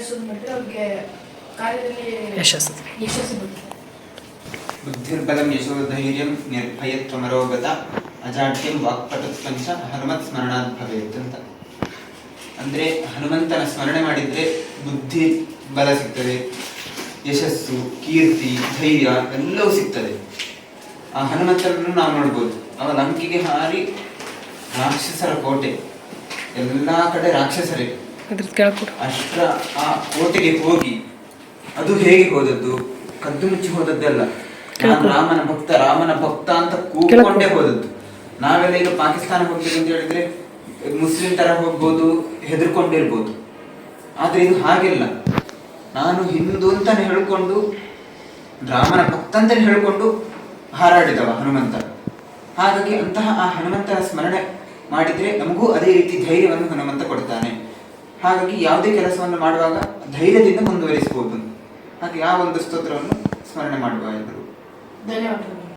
ನಡೆಸೋದು ಅವ್ರಿಗೆ ಕಾರ್ಯದಲ್ಲಿ ಯಶಸ್ಸು. ಯಶಸ್ಸು ಬರುತ್ತೆ. ಬುದ್ಧಿರ್ಬಲಂ ಯಶೋಧೈರ್ಯಂ ನಿರ್ಭಯತ್ವಮರೋಗತ ಅಜಾಡ್ಯಂ ವಾಕ್ಪಟುತ್ವಂಚ ಹನುಮತ್ ಸ್ಮರಣಾತ್ ಭವೇತ್ ಅಂತ. ಅಂದ್ರೆ ಹನುಮಂತನ ಸ್ಮರಣೆ ಮಾಡಿದ್ರೆ ಬುದ್ಧಿ ಬಲ ಸಿಗ್ತದೆ ಯಶಸ್ಸು ಕೀರ್ತಿ ಧೈರ್ಯ ಎಲ್ಲವೂ ಸಿಗ್ತದೆ. ಆ ಹನುಮಂತನನ್ನು ನಾವು ನೋಡ್ಬೋದು. ಅವ ಲಂಕೆಗೆ ಹಾರಿ ರಾಕ್ಷಸರ ಕೋಟೆ. ಎಲ್ಲಾ ಕಡೆ ರಾಕ್ಷಸರೇ. ಅದ್ರದ್ದು ಕೇಳ್ಕೊಡು. ಅಷ್ಟ ಆ ಕೋಟೆಗೆ ಹೋಗಿ ಅದು ಹೇಗೆ ಹೋದದ್ದು? ಕದ್ದು ಮುಚ್ಚಿ ಹೋದದ್ದಲ್ಲ ನಾನು ರಾಮನ ಭಕ್ತ ರಾಮನ ಭಕ್ತ ಅಂತ ಕೂತ್ಕೊಂಡೇ ಹೋದದ್ದು. ನಾವೆಲ್ಲ ಈಗ ಪಾಕಿಸ್ತಾನ ಹೋಗ್ತೀವಿ ಅಂತ ಹೇಳಿದ್ರೆ ಮುಸ್ಲಿಂ ತರ ಹೋಗ್ಬೋದು ಹೆದರ್ಕೊಂಡಿರ್ಬೋದು. ಆದ್ರೆ ಇದು ಹಾಗಿಲ್ಲ. ನಾನು ಹಿಂದೂ ಅಂತಾನೆ ಹೇಳ್ಕೊಂಡು ರಾಮನ ಭಕ್ತ ಅಂತಾನೆ ಹೇಳ್ಕೊಂಡು ಹಾರಾಡಿದವ ಹನುಮಂತ. ಹಾಗಾಗಿ ಅಂತಹ ಆ ಹನುಮಂತನ ಸ್ಮರಣೆ ಮಾಡಿದ್ರೆ ನಮಗೂ ಅದೇ ರೀತಿ ಧೈರ್ಯವನ್ನು ಹನುಮಂತ ಕೊಡ್ತಾನೆ. ಹಾಗಾಗಿ ಯಾವುದೇ ಕೆಲಸವನ್ನು ಮಾಡುವಾಗ ಧೈರ್ಯದಿಂದ ಮುಂದುವರಿಸಬಹುದು ಹಾಗೆ ಆ ಒಂದು ಸ್ತೋತ್ರವನ್ನು ಸ್ಮರಣೆ ಮಾಡುವ ಎಲ್ಲರೂ ಧನ್ಯವಾದಗಳು.